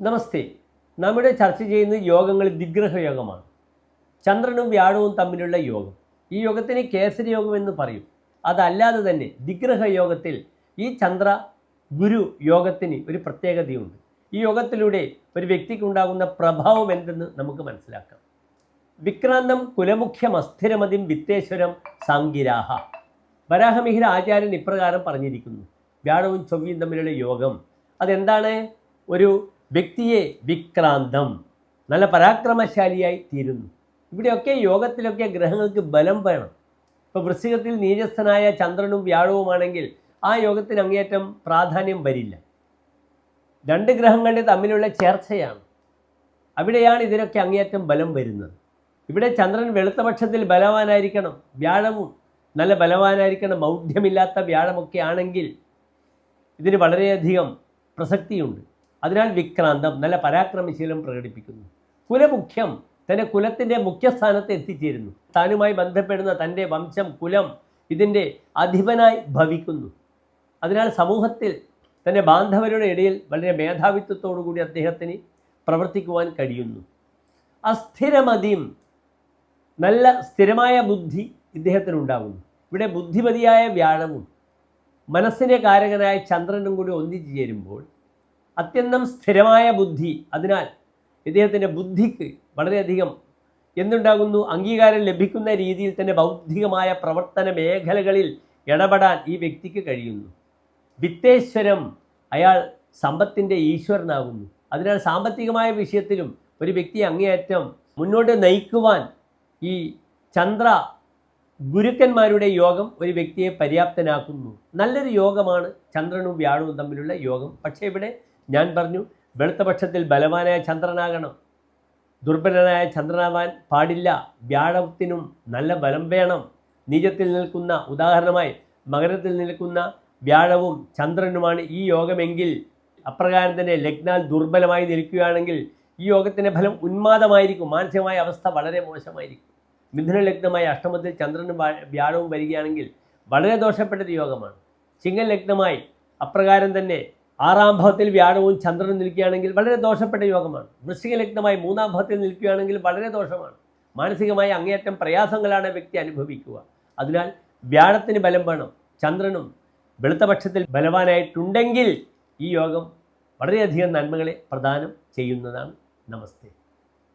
നമസ്തേ. നമ്മുടെ ചർച്ച ചെയ്യുന്ന യോഗങ്ങൾ ദിഗ്രഹ യോഗമാണ്. ചന്ദ്രനും വ്യാഴവും തമ്മിലുള്ള യോഗം. ഈ യോഗത്തിന് കേസരി യോഗം എന്ന് പറയും. അതല്ലാതെ തന്നെ ദിഗ്രഹ യോഗത്തിൽ ഈ ചന്ദ്ര ഗുരു യോഗത്തിന് ഒരു പ്രത്യേകതയുണ്ട്. ഈ യോഗത്തിലൂടെ ഒരു വ്യക്തിക്കുണ്ടാകുന്ന പ്രഭാവം എന്തെന്ന് നമുക്ക് മനസ്സിലാക്കാം. വിക്രാന്തം കുലമുഖ്യം അസ്ഥിരമതിം വിത്തേശ്വരം സാങ്കിരാഹ വരാഹമിഹിര ആചാര്യൻ ഇപ്രകാരം പറഞ്ഞിരിക്കുന്നു. വ്യാഴവും ചൊവ്വയും തമ്മിലുള്ള യോഗം. അതെന്താണ്? ഒരു വ്യക്തിയെ വിക്രാന്തം. നല്ല പരാക്രമശാലിയായി തീരുന്നു. ഇവിടെയൊക്കെ യോഗത്തിലൊക്കെ ഗ്രഹങ്ങൾക്ക് ബലം വേണം. ഇപ്പോൾ വൃശ്ചികത്തിൽ നീരസ്ഥനായ ചന്ദ്രനും വ്യാഴവുമാണെങ്കിൽ ആ യോഗത്തിന് അങ്ങേയറ്റം പ്രാധാന്യം വരില്ല. രണ്ട് ഗ്രഹങ്ങളുടെ തമ്മിലുള്ള ചേർച്ചയാണ്. അവിടെയാണ് ഇതിനൊക്കെ അങ്ങേയറ്റം ബലം വരുന്നത്. ഇവിടെ ചന്ദ്രൻ വെളുത്ത പക്ഷത്തിൽ ബലവാനായിരിക്കണം. വ്യാഴവും നല്ല ബലവാനായിരിക്കണം. മൗഢ്യമില്ലാത്ത വ്യാഴമൊക്കെ ആണെങ്കിൽ ഇതിന് വളരെയധികം പ്രസക്തിയുണ്ട്. അതിനാൽ വിക്രാന്തം നല്ല പരാക്രമശീലം പ്രകടിപ്പിക്കുന്നു. കുലമുഖ്യം തന്റെ കുലത്തിന്റെ മുഖ്യസ്ഥാനത്ത് എത്തിച്ചേരുന്നു. താനുമായി ബന്ധപ്പെടുന്ന തന്റെ വംശം കുലം ഇതിന്റെ അധിപനായി ഭവിക്കുന്നു. അതിനാൽ സമൂഹത്തിൽ തന്റെ ബാന്ധവരുടെ ഇടയിൽ വളരെ മേധാവിത്വത്തോടു കൂടി അദ്ദേഹത്തിന് പ്രവർത്തിക്കുവാൻ കഴിയുന്നു. അസ്ഥിരമതിയും നല്ല സ്ഥിരമായ ബുദ്ധി ഇദ്ദേഹത്തിനുണ്ടാകുന്നു. ഇവിടെ ബുദ്ധിമതിയായ വ്യാഴവും മനസ്സിന്റെ കാരകനായ ചന്ദ്രനും കൂടി ഒന്നിച്ചു ചേരുമ്പോൾ അത്യന്തം സ്ഥിരമായ ബുദ്ധി. അതിനാൽ ഇദ്ദേഹത്തിന്റെ ബുദ്ധിക്ക് വളരെയധികം എന്തുണ്ടാകുന്നു? അംഗീകാരം ലഭിക്കുന്ന രീതിയിൽ തന്നെ ബൗദ്ധികമായ പ്രവർത്തന മേഖലകളിൽ ഇടപെടാൻ ഈ വ്യക്തിക്ക് കഴിയുന്നു. വിത്തേശ്വരം അയാൾ സമ്പത്തിന്റെ ഈശ്വരനാകുന്നു. അതിനാൽ സാമ്പത്തികമായ വിഷയത്തിലും ഒരു വ്യക്തി അങ്ങേയറ്റം മുന്നോട്ട് നയിക്കുവാൻ ഈ ചന്ദ്ര ഗുരുക്കന്മാരുടെ യോഗം ഒരു വ്യക്തിയെ പര്യാപ്തനാക്കുന്നു. നല്ലൊരു യോഗമാണ് ചന്ദ്രനും വ്യാഴവും തമ്മിലുള്ള യോഗം. പക്ഷേ ഇവിടെ ഞാൻ പറഞ്ഞു വെളുത്ത പക്ഷത്തിൽ ബലവാനായ ചന്ദ്രനാകണം. ദുർബലനായ ചന്ദ്രനാവാൻ പാടില്ല. വ്യാഴത്തിനും നല്ല ബലം വേണം. നീചത്തിൽ നിൽക്കുന്ന ഉദാഹരണമായി മകരത്തിൽ നിൽക്കുന്ന വ്യാഴവും ചന്ദ്രനുമാണ് ഈ യോഗമെങ്കിൽ അപ്രകാരം തന്നെ ലഗ്നാൽ ദുർബലമായി നിൽക്കുകയാണെങ്കിൽ ഈ യോഗത്തിന്റെ ഫലം ഉന്മാദമായിരിക്കും. മാനസികമായ അവസ്ഥ വളരെ മോശമായിരിക്കും. മിഥുന ലഗ്നമായ അഷ്ടമത്തിൽ ചന്ദ്രനും വ്യാഴവും വരികയാണെങ്കിൽ വളരെ ദോഷപ്പെട്ടൊരു യോഗമാണ്. ചിങ്ങലഗ്നമായി അപ്രകാരം തന്നെ ആറാം ഭാവത്തിൽ വ്യാഴവും ചന്ദ്രനും നിൽക്കുകയാണെങ്കിൽ വളരെ ദോഷപ്പെട്ട യോഗമാണ്. വൃശ്ചിക ലഗ്നമായി മൂന്നാം ഭാവത്തിൽ നിൽക്കുകയാണെങ്കിൽ വളരെ ദോഷമാണ്. മാനസികമായി അങ്ങേയറ്റം പ്രയാസങ്ങളാണ് വ്യക്തി അനുഭവിക്കുക. അതിനാൽ വ്യാഴത്തിന് ബലം വേണം. ചന്ദ്രനും വെളുത്തപക്ഷത്തിൽ ബലവാനായിട്ടുണ്ടെങ്കിൽ ഈ യോഗം വളരെയധികം നന്മകളെ പ്രദാനം ചെയ്യുന്നതാണ്. നമസ്തേ.